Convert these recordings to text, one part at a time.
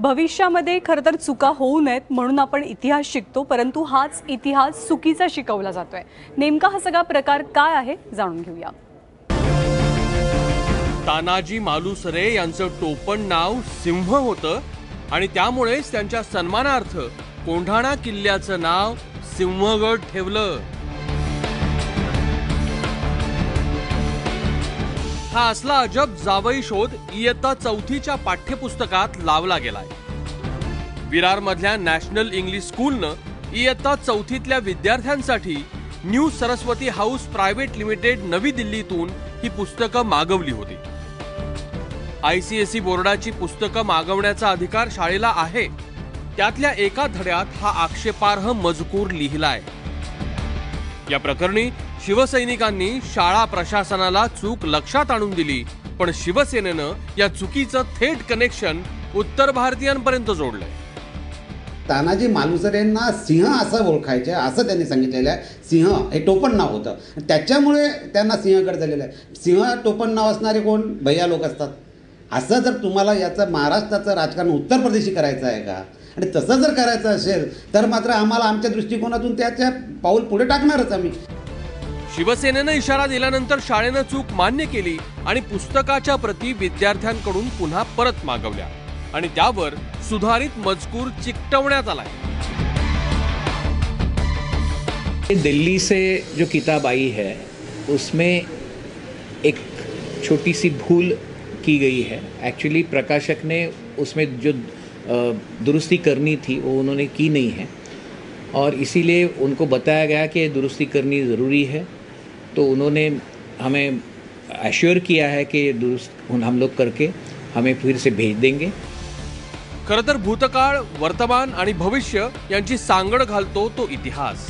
भविष्यामध्ये खरं तर चुका होऊ नयेत म्हणून आपण इतिहास शिकतो परंतु हाच इतिहास चुकीचा शिकवला जातोय. नेमका हा सगळा प्रकार काय आहे जाणून घेऊया. तानाजी मालुसरे यांचं टोपण नाव सिंह होतं आणि त्यामुळेच त्यांच्या सन्मानार्थ कोंढाणा किल्ल्याचं नाव सिंहगड ठेवलं. हा असला अजब जावई शोध इयत्ता चौथीच्या पाठ्यपुस्तकात लावला गेलाय. विरार मधल्या नॅशनल इंग्लिश स्कूलनं इयत्ता चौथीतल्या विद्यार्थ्यांसाठी new Saraswati house private limited नवी दिल्लीतून ही पुस्तकं मागवली होती. आयसीएसई बोर्डाची पुस्तकं मागवण्याचा अधिकार शाळेला आहे. त्यातल्या एका धड्यात हा आक्षेपार्ह मजकूर लिहिलाय. या प्रकरणी शिवसैनिकांनी शाळा प्रशासनाला चूक लक्षात आणून दिली पण शिवसेनेनं या चुकीचं थेट कनेक्शन उत्तर भारतीयांपर्यंत जोडलंय. तानाजी मालुसरेंना सिंह असं ओळखायचे असं त्यांनी सांगितलेलं आहे. सिंह हे टोपण नाव होतं. त्याच्यामुळे त्यांना सिंहगड झालेलं आहे. सिंह टोपण नाव असणारे कोण? भैया लोक असतात. असं जर तुम्हाला याचं महाराष्ट्राचं राजकारण उत्तर प्रदेशी करायचं आहे का? आणि तसं जर करायचं असेल तर मात्र आम्हाला आमच्या दृष्टिकोनातून त्याच्या पाऊल पुढे टाकणारच आम्ही. शिवसेनेनं इशारा दिल्यानंतर शाळेनं चूक मान्य केली आणि पुस्तकाच्या प्रती विद्यार्थ्यांकडून पुन्हा परत मागवल्या. आणि त्यावर सुधारित मजकूर चिकटवण्यात आलाय. दिल्ली से जो किताब आई है, उसमें एक छोटी सी भूल की गई है। एक्चुअली प्रकाशक ने उसमें जो दुरुस्ती करनी थी, वो उन्होंने की नहीं है। और इसीलिए उनको बताया गया कि दुरुस्ती करनी ज़रूरी है। तो उन्होंने हमें एश्योर किया है कि दुरुस्त हम लोग करके हमें फिर से भेज देंगे। खरं तर भूतकाळ वर्तमान आणि भविष्य यांची सांगड घालतो तो इतिहास.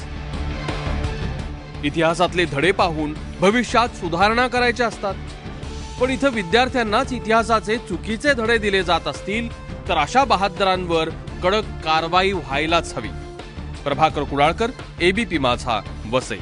इतिहासातले धडे पाहून भविष्यात सुधारणा करायच्या असतात. पण इथं विद्यार्थ्यांनाच इतिहासाचे चुकीचे धडे दिले जात असतील तर अशा बहादरांवर कडक कारवाई व्हायलाच हवी. प्रभाकर कुडाळकर एबीपी माझा वसई.